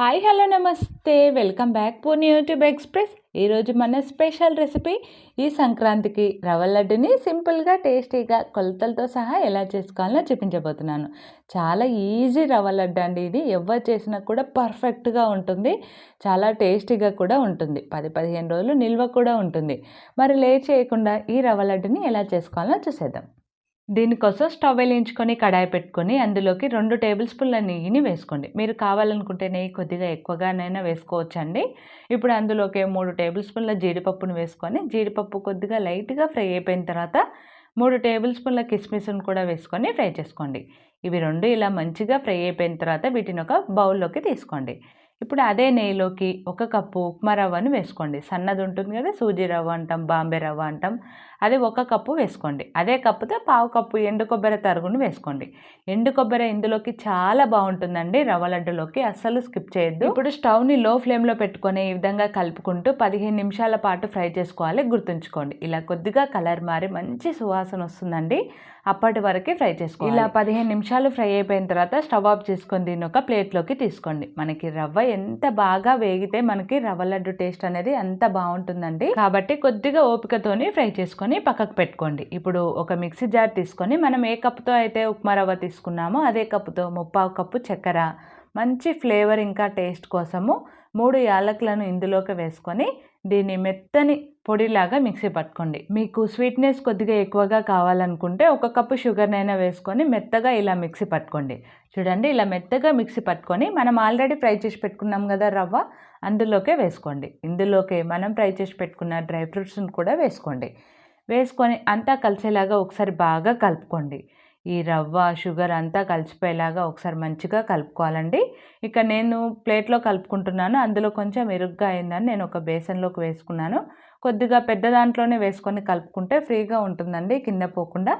Hi hello నమస్తే. Welcome back Poorni YouTube express ఈరోజు మన స్పెషల్ రెసిపీ ఈ సంక్రాంతికి రవ్వ లడ్డుని సింపుల్గా టేస్టీగా కొలతలతో సహా ఎలా చేసుకోవాలో చూపించబోతున్నాను. చాలా ఈజీ రవ్వ లడ్డు అండి ఇది. ఎవరు చేసినా కూడా పర్ఫెక్ట్గా ఉంటుంది. చాలా టేస్టీగా కూడా ఉంటుంది. పది పదిహేను రోజులు నిల్వ కూడా ఉంటుంది. మరి లేట్ చేయకుండా ఈ రవ్వ లడ్డుని ఎలా చేసుకోవాలో చూసేద్దాం. దీనికోసం స్టవ్ వెలిగించుకొని కడాయి పెట్టుకొని అందులోకి రెండు టేబుల్ స్పూన్ల నెయ్యిని వేసుకోండి. మీరు కావాలనుకుంటే నెయ్యి కొద్దిగా ఎక్కువగానైనా వేసుకోవచ్చండి. ఇప్పుడు అందులోకి మూడు టేబుల్ స్పూన్ల జీడిపప్పును వేసుకొని జీడిపప్పు కొద్దిగా లైట్గా ఫ్రై అయిపోయిన తర్వాత మూడు టేబుల్ స్పూన్ల కిస్మిస్ను కూడా వేసుకొని ఫ్రై చేసుకోండి. ఇవి రెండు ఇలా మంచిగా ఫ్రై అయిపోయిన తర్వాత వీటిని ఒక బౌల్లోకి తీసుకోండి. ఇప్పుడు అదే నెయ్యిలోకి ఒక కప్పు ఉప్మా రవ్వను వేసుకోండి. సన్నది ఉంటుంది కదా సూజీ రవ్వ అంటాం బాంబే రవ్వ అంటాం అది ఒక కప్పు వేసుకోండి. అదే కప్పుతో పావు కప్పు ఎండు కొబ్బరి తరుగును వేసుకోండి. ఎండు కొబ్బరి ఇందులోకి చాలా బాగుంటుందండి రవ్వ లడ్డులోకి అస్సలు స్కిప్ చేయొద్దు. ఇప్పుడు స్టవ్ని లో ఫ్లేమ్లో పెట్టుకొని ఈ విధంగా కలుపుకుంటూ పదిహేను నిమిషాల పాటు ఫ్రై చేసుకోవాలి గుర్తుంచుకోండి. ఇలా కొద్దిగా కలర్ మారి మంచి సువాసన వస్తుందండి. అప్పటి వరకు ఫ్రై చేసుకోండి ఇలా పదిహేను నిమిషాలు ఫ్రై అయిపోయిన తర్వాత స్టవ్ ఆఫ్ చేసుకొని దీన్ని ఒక ప్లేట్లోకి తీసుకోండి. మనకి రవ్వ ఎంత బాగా వేగితే మనకి రవ్వ లడ్డు టేస్ట్ అనేది అంత బాగుంటుందండి. కాబట్టి కొద్దిగా ఓపికతోని ఫ్రై చేసుకొని పక్కకు పెట్టుకోండి. ఇప్పుడు ఒక మిక్సీ జార్ తీసుకొని మనం ఏ కప్పుతో అయితే ఉప్మా రవ్వ తీసుకున్నామో అదే కప్పుతో ముప్పావు కప్పు చక్కెర. మంచి ఫ్లేవర్ ఇంకా టేస్ట్ కోసము మూడు యాలకులను ఇందులోకి వేసుకొని దీన్ని మెత్తని పొడిలాగా మిక్సీ పట్టుకోండి. మీకు స్వీట్నెస్ కొద్దిగా ఎక్కువగా కావాలనుకుంటే ఒక కప్పు షుగర్నైనా వేసుకొని మెత్తగా ఇలా మిక్సీ పట్టుకోండి. చూడండి ఇలా మెత్తగా మిక్సీ పట్టుకొని మనం ఆల్రెడీ ఫ్రై చేసి పెట్టుకున్నాం కదా రవ్వ అందులోకే వేసుకోండి. ఇందులోకే మనం ఫ్రై చేసి పెట్టుకున్న డ్రై ఫ్రూట్స్ని కూడా వేసుకోండి. వేసుకొని అంతా కలిసేలాగా ఒకసారి బాగా కలుపుకోండి. ఈ రవ్వ షుగర్ అంతా కలిసిపోయేలాగా ఒకసారి మంచిగా కలుపుకోవాలండి. ఇక నేను ప్లేట్లో కలుపుకుంటున్నాను. అందులో కొంచెం ఇరుగ్గా అయిందని నేను ఒక బేసన్లోకి వేసుకున్నాను. కొద్దిగా పెద్ద దాంట్లోనే వేసుకొని కలుపుకుంటే ఫ్రీగా ఉంటుందండి కింద పోకుండా.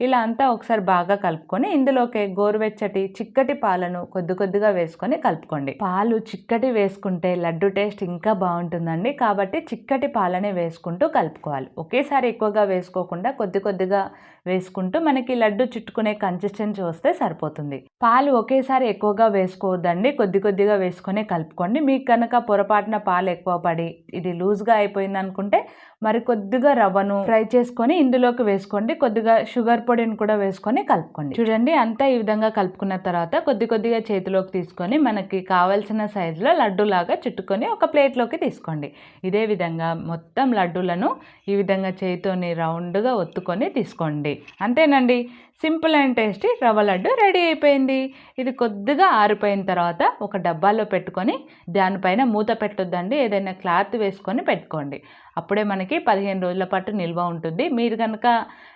ఇలా అంతా ఒకసారి బాగా కలుపుకొని ఇందులోకి గోరువెచ్చటి చిక్కటి పాలను కొద్ది కొద్దిగా వేసుకొని కలుపుకోండి. పాలు చిక్కటి వేసుకుంటే లడ్డు టేస్ట్ ఇంకా బాగుంటుందండి. కాబట్టి చిక్కటి పాలనే వేసుకుంటూ కలుపుకోవాలి. ఒకేసారి ఎక్కువగా వేసుకోకుండా కొద్ది కొద్దిగా వేసుకుంటూ మనకి లడ్డు చుట్టుకునే కన్సిస్టెన్సీ వస్తే సరిపోతుంది. పాలు ఒకేసారి ఎక్కువగా వేసుకోవద్దండి. కొద్ది కొద్దిగా వేసుకొని కలుపుకోండి. మీకు కనుక పొరపాటున పాలు ఎక్కువ పడి ఇది లూజ్గా అయిపోయింది అనుకుంటే మరి కొద్దిగా రవ్వను ఫ్రై చేసుకొని ఇందులోకి వేసుకోండి. కొద్దిగా షుగర్ పొడిని కూడా వేసుకొని కలుపుకోండి. చూడండి అంతా ఈ విధంగా కలుపుకున్న తర్వాత కొద్ది కొద్దిగా చేతిలోకి తీసుకొని మనకి కావాల్సిన సైజులో లడ్డూలాగా చుట్టుకొని ఒక ప్లేట్లోకి తీసుకోండి. ఇదే విధంగా మొత్తం లడ్డూలను ఈ విధంగా చేతితోని రౌండ్గా ఒత్తుకొని తీసుకోండి. అంతేనండి సింపుల్ అండ్ టేస్టీ రవ్వ లడ్డు రెడీ అయిపోయింది. ఇది కొద్దిగా ఆరిపోయిన తర్వాత ఒక డబ్బాలో పెట్టుకొని దానిపైన మూత పెట్టొద్దండి ఏదైనా క్లాత్ వేసుకొని పెట్టుకోండి. అప్పుడే మనకి పదిహేను రోజుల పాటు నిల్వ ఉంటుంది. మీరు కనుక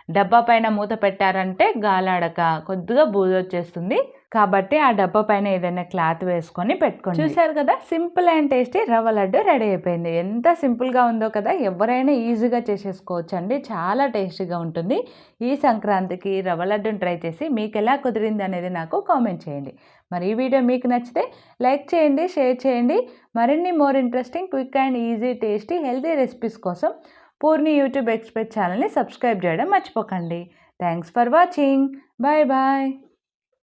డబ్బా పైన మూత పెట్టారంటే గాలాడక కొద్దిగా బూజు వచ్చేస్తుంది. కాబట్టి ఆ డబ్బా పైన ఏదైనా క్లాత్ వేసుకొని పెట్టుకోండి. చూసారు కదా సింపుల్ అండ్ టేస్టీ రవ్వ లడ్డు రెడీ అయిపోయింది. ఎంత సింపుల్గా ఉందో కదా ఎవరైనా ఈజీగా చేసేసుకోవచ్చు అండి చాలా టేస్టీగా ఉంటుంది. ఈ సంక్రాంతికి రవ్వ లడ్డుని ట్రై చేసి మీకు ఎలా కుదిరింది అనేది నాకు కామెంట్ చేయండి. మరి ఈ వీడియో మీకు నచ్చితే లైక్ చేయండి షేర్ చేయండి. మరిన్ని more interesting quick and easy tasty healthy recipes కోసం పూర్ణి యూట్యూబ్ ఎక్స్పెక్ట్ ఛానల్ని సబ్స్క్రైబ్ చేయడం మర్చిపోకండి. Thanks for watching. Bye bye.